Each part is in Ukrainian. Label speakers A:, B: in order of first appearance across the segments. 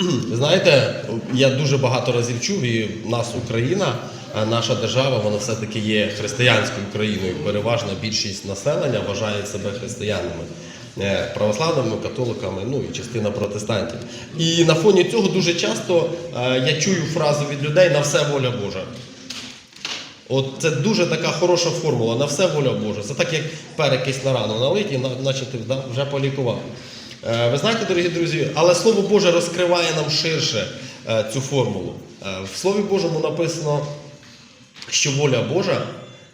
A: Знаєте, я дуже багато разів чув, і в нас Україна, наша держава, вона все-таки є християнською країною. Переважна більшість населення вважає себе християнами, е, православними, католиками, ну і частина протестантів. І на фоні цього дуже часто е, я чую фразу від людей на все воля Божа. От це дуже така хороша формула, на все воля Божа. Це так, як перекись на рану налить, і на- наче ти вже полікував. Е, Ви знаєте, дорогі друзі, але Слово Боже розкриває нам ширше е, цю формулу. Е, В Слові Божому написано, що воля Божа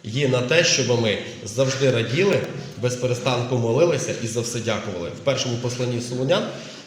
A: є на те, щоб ми завжди раділи, без перестанку молилися і за все дякували. В першому посланні Солонян,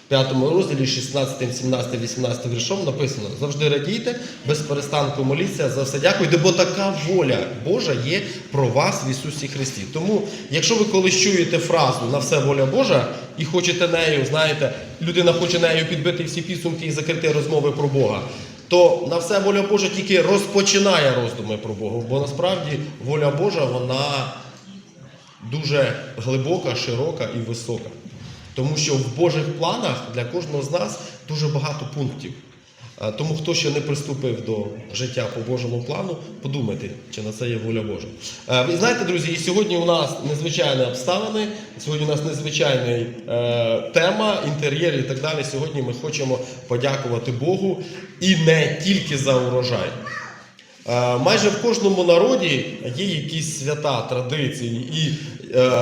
A: 5 розділі, 16, 17, 18 віршом написано: завжди радійте, без перестанку моліться, за все дякуйте, бо така воля Божа є про вас в Ісусі Христі. Тому, якщо ви колись чуєте фразу на все воля Божа і хочете нею, знаєте, людина хоче нею підбити всі підсумки і закрити розмови про Бога то на все воля Божа тільки розпочинає роздуми про Бога. Бо насправді воля Божа вона дуже глибока, широка і висока. Тому що в Божих планах для кожного з нас дуже багато пунктів. Тому хто ще не приступив до життя по Божому плану, подумайте, чи на це є воля Божа. Ви знаєте, друзі, і сьогодні у нас незвичайні обставини, сьогодні у нас незвичайна е, тема, інтер'єр і так далі. Сьогодні ми хочемо подякувати Богу і не тільки за урожай. Е, Майже в кожному народі є якісь свята, традиції і е,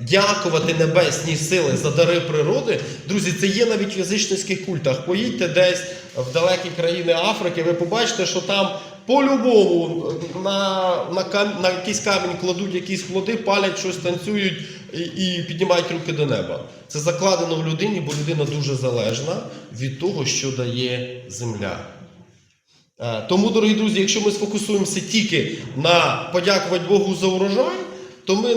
A: дякувати небесній сили за дари природи. Друзі, це є навіть в язичницьких культах. Поїдьте десь в далекі країни Африки, ви побачите, що там по-любому на, на, кам- на якийсь камінь кладуть якісь плоди, палять щось, танцюють і, і піднімають руки до неба. Це закладено в людині, бо людина дуже залежна від того, що дає земля. Е, Тому, дорогі друзі, якщо ми сфокусуємося тільки на подякувати Богу за урожай, то ми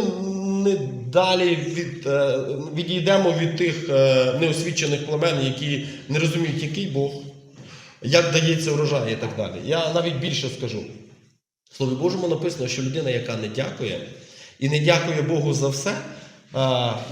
A: не далі від, е, відійдемо від тих е, неосвічених племен, які не розуміють, який Бог, як дається урожай і так далі. Я навіть більше скажу. В Слові Божому написано, що людина, яка не дякує і не дякує Богу за все,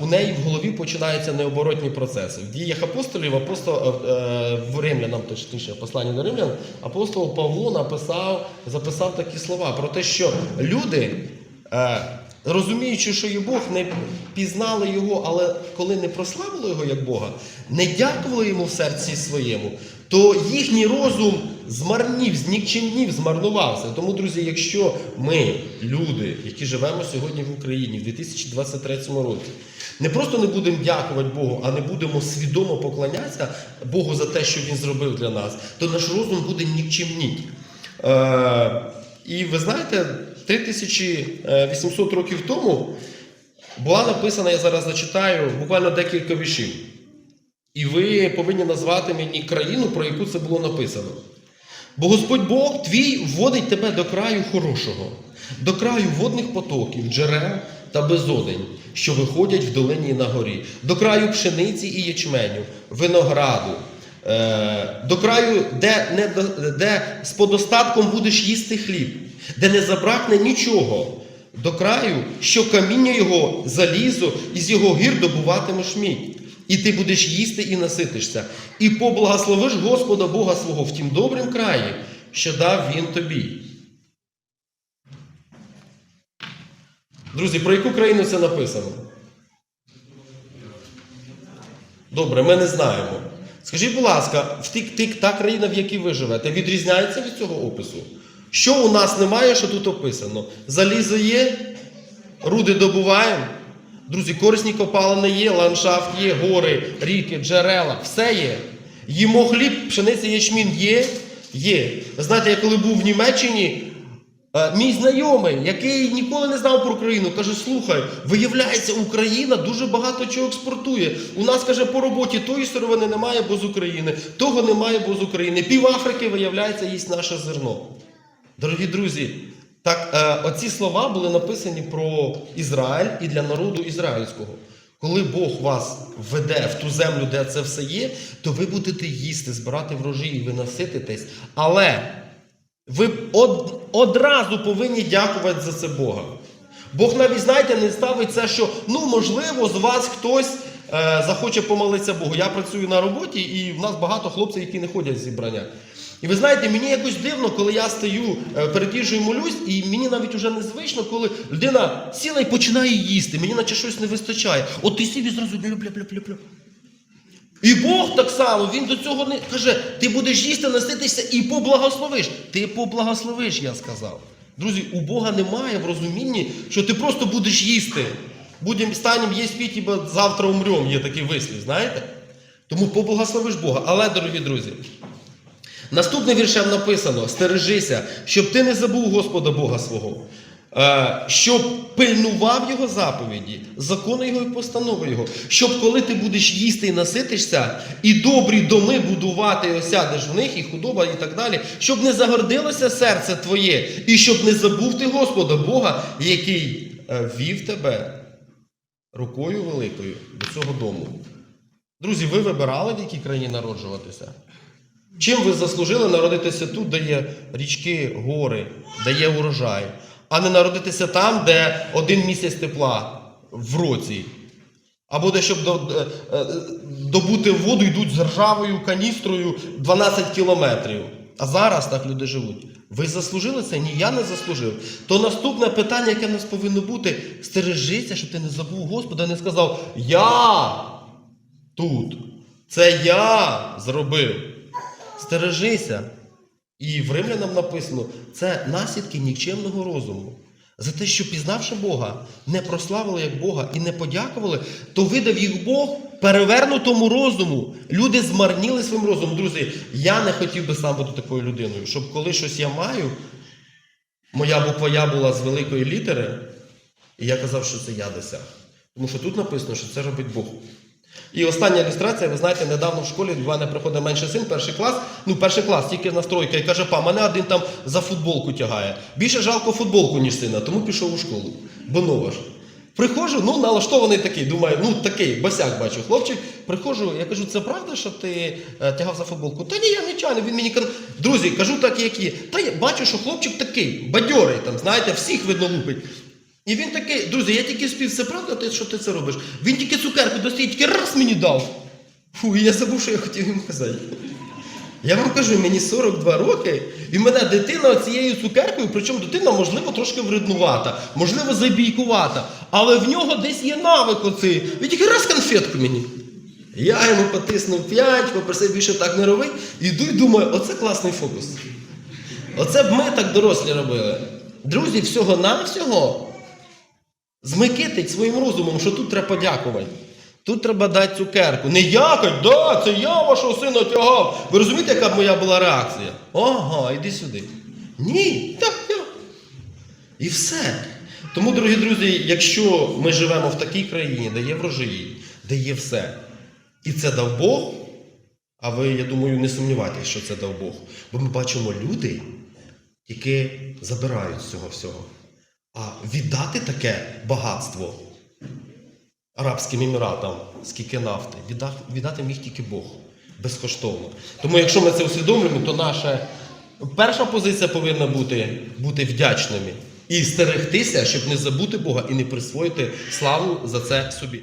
A: у неї в голові починаються необоротні процеси. В діях апостолів, апостол, е, е, в римлянам, точніше, посланні до римлян, апостол Павло написав, записав такі слова про те, що люди, е, розуміючи, що є Бог, не пізнали його, але коли не прославили його як Бога, не дякували йому в серці своєму, то їхній розум змарнів, знікчемнів, змарнувався. Тому, друзі, якщо ми, люди, які живемо сьогодні в Україні в 2023 році, не просто не будемо дякувати Богу, а не будемо свідомо поклонятися Богу за те, що Він зробив для нас, то наш розум буде нікчемніть. Е, і ви знаєте, 3800 років тому була написана, я зараз зачитаю, буквально декілька віршів. І ви повинні назвати мені країну, про яку це було написано. Бо Господь Бог твій вводить тебе до краю хорошого, до краю водних потоків, джерел та безодень, що виходять в долині на горі, до краю пшениці і ячменю, винограду, е, до краю, де, не, де з подостатком будеш їсти хліб, де не забракне нічого, до краю, що каміння його залізо, і з його гір добуватимеш мідь. І ти будеш їсти і наситишся, і поблагословиш Господа Бога свого в тім добрім краї, що дав Він тобі. Друзі, про яку країну це написано? Добре, ми не знаємо. Скажіть, будь ласка, в ті- ті- та країна, в якій ви живете, відрізняється від цього опису? Що у нас немає, що тут описано? Залізо є, руди добуваємо. Друзі, корисні копалини є, ландшафт є, гори, ріки, джерела, все є. Їмо хліб, пшениця, ячмін є? Є. Знаєте, я коли був в Німеччині, мій знайомий, який ніколи не знав про Україну, каже: слухай, виявляється, Україна дуже багато чого експортує. У нас каже, по роботі тої сировини немає, бо з України, того немає, бо з України. Пів Африки, виявляється, їсть наше зерно. Дорогі друзі, так е, оці слова були написані про Ізраїль і для народу ізраїльського. Коли Бог вас веде в ту землю, де це все є, то ви будете їсти, збирати врожаї, ви насититесь. Але ви од, одразу повинні дякувати за це Бога. Бог навіть, знаєте, не ставить це, що ну, можливо, з вас хтось е, захоче помолитися Богу. Я працюю на роботі, і в нас багато хлопців, які не ходять зібрання. І ви знаєте, мені якось дивно, коли я стою е, перед їжею молюсь, і мені навіть уже незвично, коли людина сіла і починає їсти, мені наче щось не вистачає. От ти сів і зразу бля-бля-бля-бля-бля. І Бог так само, він до цього не каже, ти будеш їсти, наситися і поблагословиш. Ти поблагословиш, я сказав. Друзі, у Бога немає в розумінні, що ти просто будеш їсти. Будемо станем їсть піть, бо завтра умрем, є такий вислів, знаєте? Тому поблагословиш Бога. Але, дорогі друзі, наступним віршем написано: стережися, щоб ти не забув Господа Бога свого. Е, щоб пильнував його заповіді, закони його і постанови його, щоб коли ти будеш їсти і наситишся, і добрі доми будувати, осядеш в них, і худоба, і так далі, щоб не загордилося серце твоє, і щоб не забув ти Господа Бога, який е, вів тебе рукою великою до цього дому. Друзі, ви вибирали, в якій країні народжуватися? Чим ви заслужили народитися тут, де є річки, гори, де є урожай, а не народитися там, де один місяць тепла в році. Або де, щоб е, е, добути воду, йдуть з ржавою каністрою 12 кілометрів. А зараз так люди живуть. Ви заслужили це? Ні, я не заслужив. То наступне питання, яке в нас повинно бути: стережися, щоб ти не забув Господа, не сказав Я тут. Це я зробив. Стережися. І в римлянам написано, це наслідки нікчемного розуму. За те, що пізнавши Бога, не прославили як Бога і не подякували, то видав їх Бог перевернутому розуму. Люди змарніли своїм розумом. Друзі, я не хотів би сам бути такою людиною, щоб коли щось я маю, моя буква Я була з великої літери, і я казав, що це я досяг. Тому що тут написано, що це робить Бог. І остання ілюстрація, ви знаєте, недавно в школі до мене приходить менший син, перший клас, ну перший клас, тільки настройка, і каже, па, мене один там за футболку тягає. Більше жалко футболку, ніж сина, тому пішов у школу. Бо нова ж. Приходжу, ну налаштований такий, думаю, ну такий, босяк бачу, хлопчик. Приходжу, я кажу, це правда, що ти е, тягав за футболку? Та ні, я нечайно. Він мені каже, друзі, кажу так, як є. Та я бачу, що хлопчик такий, бадьорий, там, знаєте, всіх видно лупить. І він такий, друзі, я тільки спів, це правда, що ти це робиш? Він тільки цукерку достає, тільки раз мені дав. Фу, я забув, що я хотів йому казати. Я вам кажу, мені 42 роки, і мене дитина цією цукеркою, причому дитина, можливо, трошки вреднувата, можливо, забійкувата, але в нього десь є навик оцей. Він тільки раз конфетку мені. Я йому потиснув 5, попросив більше так не робити, і йду і думаю, оце класний фокус. Оце б ми так дорослі робили. Друзі, всього-навсього змикитить своїм розумом, що тут треба подякувати. Тут треба дати цукерку. Не якать, да, це я вашого сина тягав. Ви розумієте, яка б моя була реакція? Ага, іди сюди. Ні, так, я. І все. Тому, дорогі друзі, якщо ми живемо в такій країні, де є врожаї, де є все, і це дав Бог, а ви, я думаю, не сумніваєтесь, що це дав Бог. Бо ми бачимо люди, які забирають з цього всього. А віддати таке багатство Арабським Еміратам, скільки нафти, віддати, міг тільки Бог безкоштовно. Тому якщо ми це усвідомлюємо, то наша перша позиція повинна бути бути вдячними і стерегтися, щоб не забути Бога і не присвоїти славу за це собі.